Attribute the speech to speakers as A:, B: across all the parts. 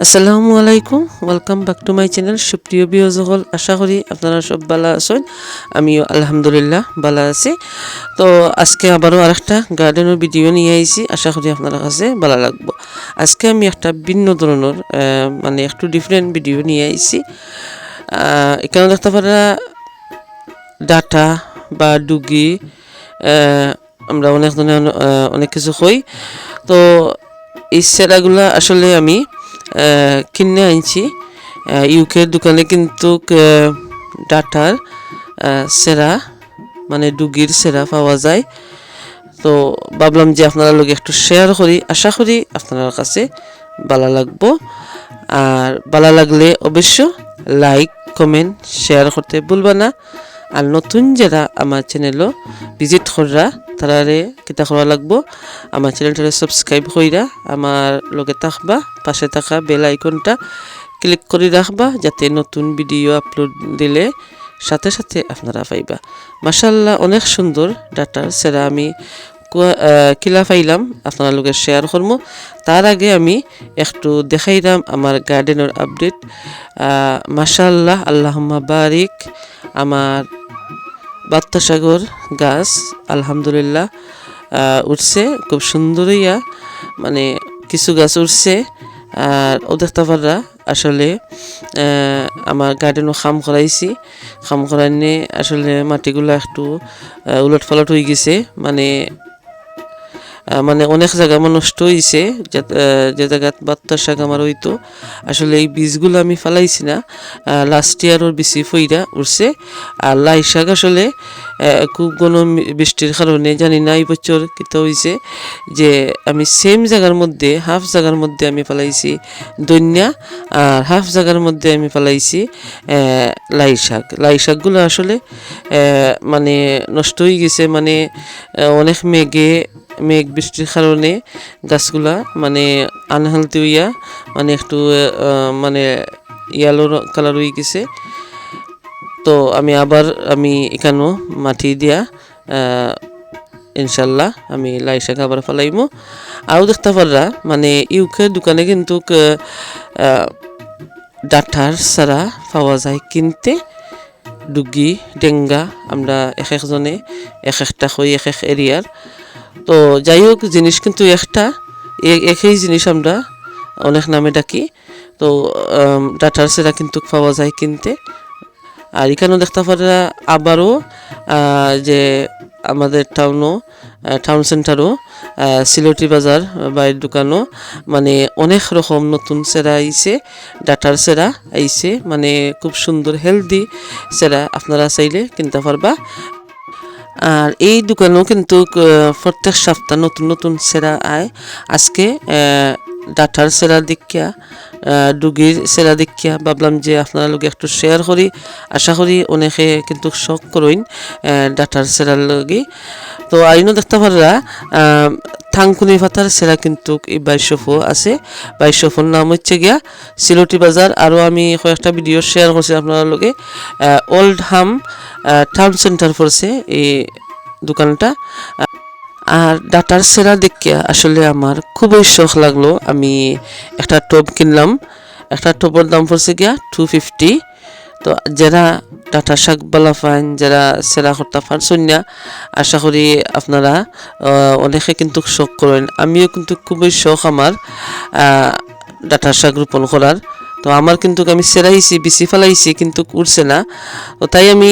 A: আসসালামু আলাইকুম welcome back to my channel সুপ্রিয় বিয়জসকল আশা করি আপনারা সব ভালো আছেন আমিও আলহামদুলিল্লাহ ভালো আছি তো আজকে আবারও আরেকটা গার্ডেনের ভিডিও নিয়ে আইছি আশা করি আপনার কাছে ভালো লাগবো আজকে আমি একটা ভিন্ন ধরনের মানে একটু ডিফারেন্ট ভিডিও নিয়ে আইছি এখানে দেখতে পারা ডাটা বা ডুগি আমরা অনেক ধরনের অনেক কিছু হই তো এই সেরাগুলা আসলে আমি কিনে আনছি। ইউকের দোকানে কিন্তু ডাটার সেরা মানে ডুগির সেরা পাওয়া যায়। তো ভাবলাম যে আপনারা লোক একটু শেয়ার করি। আশা করি আপনার কাছে ভালো লাগবো। আর ভালো লাগলে অবশ্য লাইক কমেন্ট শেয়ার করতে ভুলবা না। আর নতুন যারা আমার চ্যানেলও ভিজিট কররা, তারারে কিতা করা লাগবো? আমার চ্যানেলটারে সাবস্ক্রাইব কইরা আমার লগে থাকবা, পাশে থাকা বেল আইকনটা ক্লিক করে রাখবা, যাতে নতুন ভিডিও আপলোড দিলে সাথে সাথে আপনারা পাইবা। মাসাল্লাহ অনেক সুন্দর ডাটার সেরা আমি কিলা পাইলাম, আপনার লোকের শেয়ার করব তার আগে আমি একটু দেখাইলাম আমার গার্ডেনের আপডেট মাসাল্লাহ আল্লাহম্মা বারিক। আমার বাত্তাসাগর গাছ, আলহামদুলিল্লাহ উঠছে। খুব সুন্দরইয়া মানে কিছু গাছ উঠছে। আর ওদের দেখতে আসলে আমার গার্ডেনও খাম করাইছি। খাম করাইনে আসলে মাটিগুলো একটু উলট পালট হয়ে গেছে। মানে মানে অনেক জায়গা আমার নষ্ট হয়েছে যে জায়গাত বাত্তার শাক আমার হইতো। আসলে এই বীজগুলো আমি ফালাইছি না। লাস্ট ইয়ারও বেশি ফইরা উঠছে। আর লাই শাক আসলে খুব কোনো বৃষ্টির কারণে জানি না এই বছর কিতা হয়েছে যে আমি সেম জায়গার মধ্যে হাফ জায়গার মধ্যে আমি ফালাইছি দৈন্যা আর হাফ জায়গার মধ্যে আমি ফালাইছি লাই শাক। লাই শাকগুলো আসলে মানে নষ্ট হয়ে গেছে মানে অনেক মেঘে মেঘ বৃষ্টির কারণে গাছগুলা মানে আনহেলদি হইয়া মানে একটু মানে ইয়েলো কালার হয়ে গেছে। তো আমি আবার আমি এখানেও মাটি দিয়া ইনশাল্লাহ আমি লাই শাক আবার ফেলাইমো। আরও দেখতে পাররা মানে ইউকে দোকানে কিন্তু ডাটার সারা পাওয়া যায় কিনতে। ডুগি, ডেঙ্গা, আমরা এক একজনে এক একটা হই এক এক এরিয়ার। তো যাই হোক জিনিস কিন্তু একটা। একই জিনিস আমরা অনেক নামে ডাকি। তো ডাটার সেরা কিন্তু পাওয়া যায় কিনতে। আর এখানেও দেখতে পারা আবারও যে আমাদের টাউনও টাউন সেন্টারও সিলেটি বাজার বাইরের দোকানও মানে অনেক রকম নতুন সেরা আইছে ডাটার সেরা আইছে মানে খুব সুন্দর, হেলদি সেরা আপনারা চাইলে কিনতে পারবা। আর এই দোকানেও কিন্তু প্রত্যেক সপ্তাহ নতুন নতুন সেরা আয়। আজকে ডাটার সেরা আহ, ডুগির সেরা দেখিয়া ভাবলাম যে আপনারা লোক একটু শেয়ার করি। আশা করি অনেকে কিন্তু শখ করইন ডাটার সেরার লগে। তো আইনও দেখতে পারা থাংকুনি পাতার সেরা কিন্তু এই বাইশফো আছে। বাইশফোর নাম হচ্ছে গিয়া সিলটি বাজার। আরও আমি কয়েকটা ভিডিও শেয়ার করছি আপনার লগে। ওল্ড হাম টাউন সেন্টার পড়ছে এই দোকানটা। আর ডাটার সেরা দেখিয়া আসলে আমার খুবই শখ লাগল। আমি একটা টব কিনলাম। একটা টবের দাম পড়ছে গিয়া টু ফিফটি তো যারা ডাটা শাক বালা পান, যারা সেরা করতে পারছেন না, আশা করি আপনারা অনেকে কিন্তু শখ করেন। আমিও কিন্তু খুবই শখ আমার ডাটা শাক রোপণ করার। তো আমার কিন্তু আমি সেরাইছি বিচি ফেলাইছি, কিন্তু উঠছে না। তো তাই আমি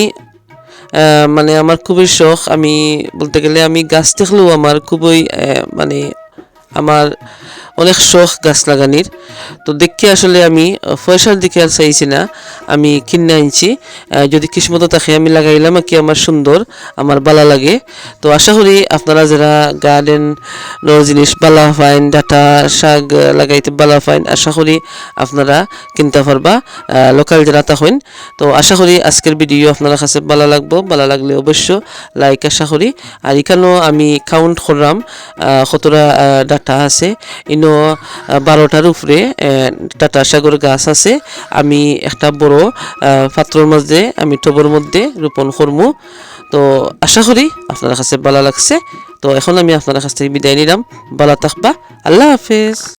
A: মানে আমার খুবই শখ। আমি বলতে গেলে আমি গাছ দেখলেও আমার খুবই মানে আমার অনেক শখ গাছ লাগানির। তো দেখি আসলে আমি আহ, পয়সার দিকে আর চাইছি না আমি কিনে আনছি। যদি কিসমত থাকে আমি লাগাইলাম কি আমার সুন্দর আমার বালা লাগে। তো আশা করি আপনারা যারা গার্ডেন জিনিস বালা ফাইন ডাটা শাক লাগাইতে বালা ফাইন আশা করি আপনারা কিনতে পারবা লোকাল যারা তখন তো আশা করি আজকের ভিডিও আপনারা কাছে বালা লাগবো বালা লাগলে অবশ্য লাইক আশা করি। আর এখানেও আমি কাউন্ট করলাম কতটা আহ, ডাটা আছে। ইনো বারোটার উপরে টাটা সাগর গাছ আছে। আমি একটা বড় পাত্রর মধ্যে, আমি টবর মধ্যে রোপণ করব তো আশা করি আপনার কাছে ভালো লাগছে। তো এখন আমি আপনার কাছ থেকে বিদায় নিলাম। ভালো থাকবা। আল্লাহ হাফেজ।